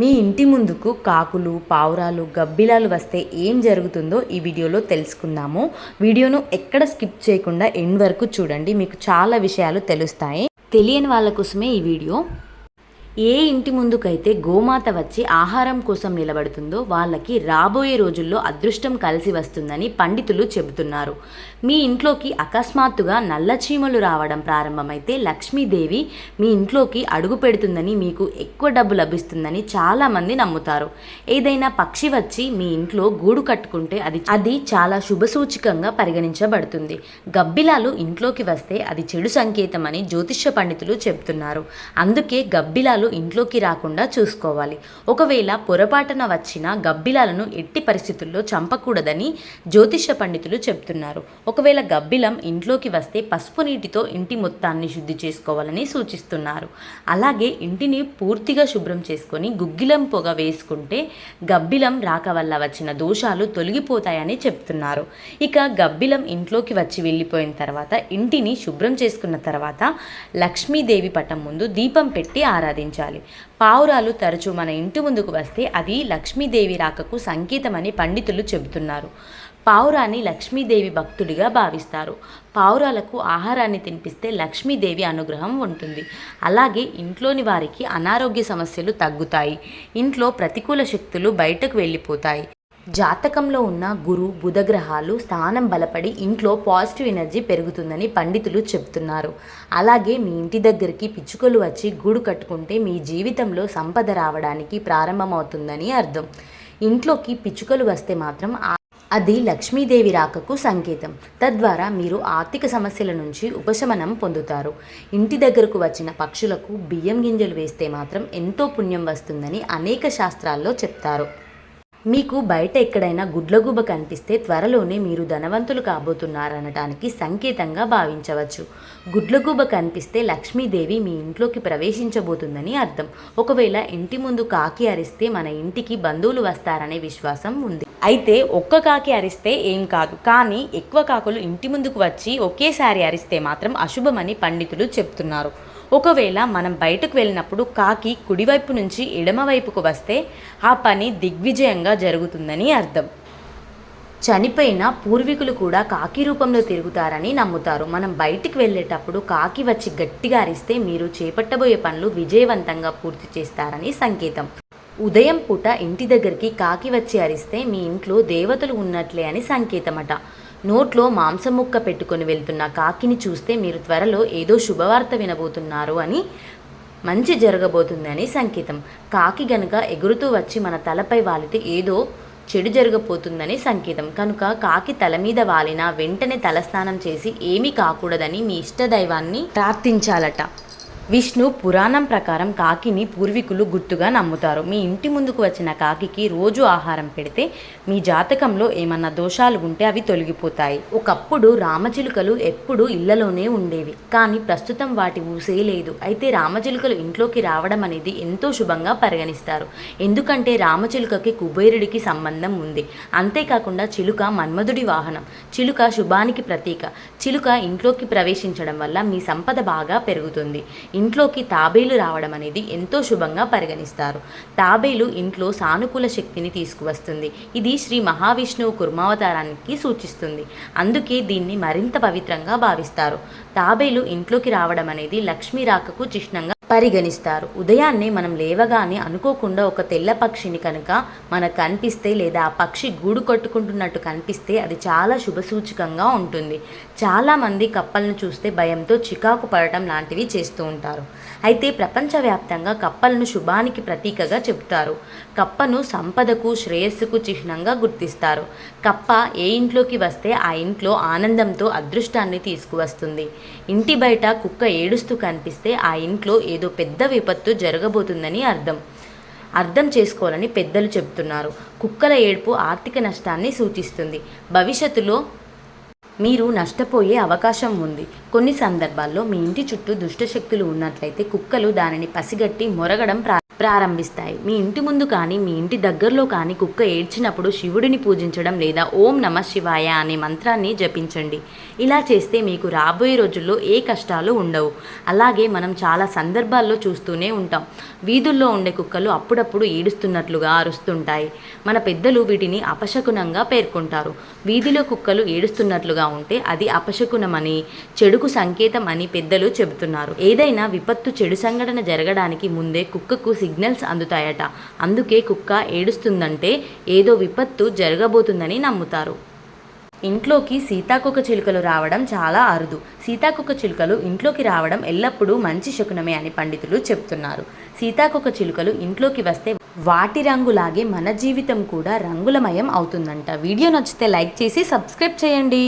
మీ ఇంటి ముందుకు కాకులు పావురాలు గబ్బిలాలు వస్తే ఏం జరుగుతుందో ఈ వీడియోలో తెలుసుకుందాము. వీడియోను ఎక్కడ స్కిప్ చేయకుండా ఎండ్ వరకు చూడండి. మీకు చాలా విషయాలు తెలుస్తాయి. తెలియని వాళ్ళ కోసమే ఈ వీడియో. ఏ ఇంటి ముందుకైతే గోమాత వచ్చి ఆహారం కోసం నిలబడుతుందో వాళ్ళకి రాబోయే రోజుల్లో అదృష్టం కలిసి వస్తుందని పండితులు చెబుతున్నారు. మీ ఇంట్లోకి అకస్మాత్తుగా నల్ల చీమలు రావడం ప్రారంభమైతే లక్ష్మీదేవి మీ ఇంట్లోకి అడుగు పెడుతుందని మీకు ఎక్కువ డబ్బు లభిస్తుందని చాలామంది నమ్ముతారు. ఏదైనా పక్షి వచ్చి మీ ఇంట్లో గూడు కట్టుకుంటే అది అది చాలా శుభసూచికంగా పరిగణించబడుతుంది. గబ్బిలాలు ఇంట్లోకి వస్తే అది చెడు సంకేతం అని జ్యోతిష్య పండితులు చెబుతున్నారు. అందుకే గబ్బిలాలు ఇంట్లోకి రాకుండా చూసుకోవాలి. ఒకవేళ పొరపాటున వచ్చిన గబ్బిలాలను ఎట్టి పరిస్థితుల్లో చంపకూడదని జ్యోతిష పండితులు చెప్తున్నారు ఒకవేళ గబ్బిలం ఇంట్లోకి వస్తే పసుపు నీటితో ఇంటి మొత్తాన్ని శుద్ధి చేసుకోవాలని సూచిస్తున్నారు. అలాగే ఇంటిని పూర్తిగా శుభ్రం చేసుకొని గుగ్గిలం పొగ వేసుకుంటే గబ్బిలం రాక వల్ల వచ్చిన దోషాలు తొలగిపోతాయని చెప్తున్నారు ఇక గబ్బిలం ఇంట్లోకి వచ్చి వెళ్ళిపోయిన తర్వాత ఇంటిని శుభ్రం చేసుకున్న తర్వాత లక్ష్మీదేవి పటం ముందు దీపం పెట్టి ఆరాధించారు ఆరాధించాలి పావురాలు తరచూ మన ఇంటి ముందుకు వస్తే అది లక్ష్మీదేవి రాకకు సంకేతమని పండితులు చెబుతున్నారు. పావురాన్ని లక్ష్మీదేవి భక్తుడిగా భావిస్తారు. పావురాలకు ఆహారాన్ని తినిపిస్తే లక్ష్మీదేవి అనుగ్రహం ఉంటుంది. అలాగే ఇంట్లోని వారికి అనారోగ్య సమస్యలు తగ్గుతాయి. ఇంట్లో ప్రతికూల శక్తులు బయటకు వెళ్ళిపోతాయి. జాతకంలో ఉన్న గురు బుధగ్రహాలు స్థానం బలపడి ఇంట్లో పాజిటివ్ ఎనర్జీ పెరుగుతుందని పండితులు చెప్తున్నారు అలాగే మీ ఇంటి దగ్గరికి పిచ్చుకలు వచ్చి గూడు కట్టుకుంటే మీ జీవితంలో సంపద రావడానికి ప్రారంభమవుతుందని అర్థం. ఇంట్లోకి పిచ్చుకలు వస్తే మాత్రం అది లక్ష్మీదేవి రాకకు సంకేతం. తద్వారా మీరు ఆర్థిక సమస్యల నుంచి ఉపశమనం పొందుతారు. ఇంటి దగ్గరకు వచ్చిన పక్షులకు బియ్యం గింజలు వేస్తే మాత్రం ఎంతో పుణ్యం వస్తుందని అనేక శాస్త్రాల్లో చెప్తారు. మీకు బయట ఎక్కడైనా గుడ్లగూబ కనిపిస్తే త్వరలోనే మీరు ధనవంతులు కాబోతున్నారనటానికి సంకేతంగా భావించవచ్చు. గుడ్లగూబ కనిపిస్తే లక్ష్మీదేవి మీ ఇంట్లోకి ప్రవేశించబోతుందని అర్థం. ఒకవేళ ఇంటి ముందు కాకి అరిస్తే మన ఇంటికి బంధువులు వస్తారనే విశ్వాసం ఉంది. అయితే ఒక్క కాకి అరిస్తే ఏం కాదు. కానీ ఎక్కువ కాకులు ఇంటి ముందుకు వచ్చి ఒకేసారి అరిస్తే మాత్రం అశుభమని పండితులు చెప్తున్నారు. ఒకవేళ మనం బయటకు వెళ్ళినప్పుడు కాకి కుడివైపు నుంచి ఎడమవైపుకు వస్తే ఆ పని దిగ్విజయంగా జరుగుతుందని అర్థం. చనిపోయిన పూర్వీకులు కూడా కాకి రూపంలో తిరుగుతారని నమ్ముతారు. మనం బయటికి వెళ్ళేటప్పుడు కాకి వచ్చి గట్టిగా అరిస్తే మీరు చేపట్టబోయే పనులు విజయవంతంగా పూర్తి చేస్తారని సంకేతం. ఉదయం పూట ఇంటి దగ్గరికి కాకి వచ్చి అరిస్తే మీ ఇంట్లో దేవతలు ఉన్నట్లే అని సంకేతమట. నోట్లో మాంసం ముక్క పెట్టుకొని వెళ్తున్న కాకిని చూస్తే మీరు త్వరలో ఏదో శుభవార్త వినబోతున్నారు అని మంచి జరగబోతుందని సంకేతం. కాకి గనుక ఎగురుతూ వచ్చి మన తలపై వాలితే ఏదో చెడు జరగబోతుందని సంకేతం. కనుక కాకి తల మీద వాలిన వెంటనే తలస్నానం చేసి ఏమీ కాకూడదని మీ ఇష్టదైవాన్ని ప్రార్థించాలట. విష్ణు పురాణం ప్రకారం కాకిని పూర్వీకులు గుర్తుగా నమ్ముతారు. మీ ఇంటి ముందుకు వచ్చిన కాకికి రోజు ఆహారం పెడితే మీ జాతకంలో ఏమన్నా దోషాలు ఉంటే అవి తొలగిపోతాయి. ఒకప్పుడు రామచిలుకలు ఎప్పుడూ ఇళ్ళలోనే ఉండేవి. కానీ ప్రస్తుతం వాటి ఊసే లేదు. అయితే రామచిలుకలు ఇంట్లోకి రావడం అనేది ఎంతో శుభంగా పరిగణిస్తారు. ఎందుకంటే రామచిలుకకి కుబేరుడికి సంబంధం ఉంది. అంతేకాకుండా చిలుక మన్మధుడి వాహనం. చిలుక శుభానికి ప్రతీక. చిలుక ఇంట్లోకి ప్రవేశించడం వల్ల మీ సంపద బాగా పెరుగుతుంది. ఇంట్లోకి తాబేలు రావడం అనేది ఎంతో శుభంగా పరిగణిస్తారు. తాబేలు ఇంట్లో సానుకూల శక్తిని తీసుకువస్తుంది. ఇది శ్రీ మహావిష్ణువు కుర్మావతారానికి సూచిస్తుంది. అందుకే దీన్ని మరింత పవిత్రంగా భావిస్తారు. తాబేలు ఇంట్లోకి రావడం అనేది లక్ష్మీ రాకకు చిహ్నంగా పరిగణిస్తారు. ఉదయాన్నే మనం లేవగానే అనుకోకుండా ఒక తెల్ల పక్షిని కనుక మనకు కనిపిస్తే లేదా ఆ పక్షి గూడు కట్టుకుంటున్నట్టు కనిపిస్తే అది చాలా శుభసూచకంగా ఉంటుంది. చాలామంది కప్పలను చూస్తే భయంతో చికాకు పడటం లాంటివి చేస్తూ ఉంటారు. అయితే ప్రపంచవ్యాప్తంగా కప్పలను శుభానికి ప్రతీకగా చెబుతారు. కప్పను సంపదకు శ్రేయస్సుకు చిహ్నంగా గుర్తిస్తారు. కప్ప ఏ ఇంట్లోకి వస్తే ఆ ఇంట్లో ఆనందంతో అదృష్టాన్ని తీసుకువస్తుంది. ఇంటి బయట కుక్క ఏడుస్తూ కనిపిస్తే ఆ ఇంట్లో ఏదో పెద్ద విపత్తు జరగబోతుందని అర్థం. అర్థం చేసుకోవాలని పెద్దలు చెబుతున్నారు. కుక్కల ఏడుపు ఆర్థిక నష్టాన్ని సూచిస్తుంది. భవిష్యత్తులో మీరు నష్టపోయే అవకాశం ఉంది. కొన్ని సందర్భాల్లో మీ ఇంటి చుట్టూ దుష్టశక్తులు ఉన్నట్లయితే కుక్కలు దానిని పసిగట్టి మొరగడం ప్రా ప్రారంభిస్తాయి. మీ ఇంటి ముందు కానీ మీ ఇంటి దగ్గరలో కానీ కుక్క ఏడ్చినప్పుడు శివుడిని పూజించడం లేదా ఓం నమ శివాయ అనే మంత్రాన్ని జపించండి. ఇలా చేస్తే మీకు రాబోయే రోజుల్లో ఏ కష్టాలు ఉండవు. అలాగే మనం చాలా సందర్భాల్లో చూస్తూనే ఉంటాం. వీధుల్లో ఉండే కుక్కలు అప్పుడప్పుడు ఏడుస్తున్నట్లుగా అరుస్తుంటాయి. మన పెద్దలు వీటిని అపశకునంగా పేర్కొంటారు. వీధిలో కుక్కలు ఏడుస్తున్నట్లుగా ఉంటే అది అపశకునమని చెడుకు సంకేతం అని పెద్దలు చెబుతున్నారు. ఏదైనా విపత్తు చెడు సంఘటన జరగడానికి ముందే కుక్కకు సిగ్నల్స్ అందుతాయట. అందుకే కుక్క ఏడుస్తుందంటే ఏదో విపత్తు జరగబోతుందని నమ్ముతారు. ఇంట్లోకి సీతాకొక చిలుకలు రావడం చాలా అరుదు. సీతాకొక చిలుకలు ఇంట్లోకి రావడం ఎల్లప్పుడూ మంచి శకునమే అని పండితులు చెప్తున్నారు. సీతాకొక చిలుకలు ఇంట్లోకి వస్తే వాటి రంగులాగే మన జీవితం కూడా రంగులమయం అవుతుందంట. వీడియో నచ్చితే లైక్ చేసి సబ్స్క్రైబ్ చేయండి.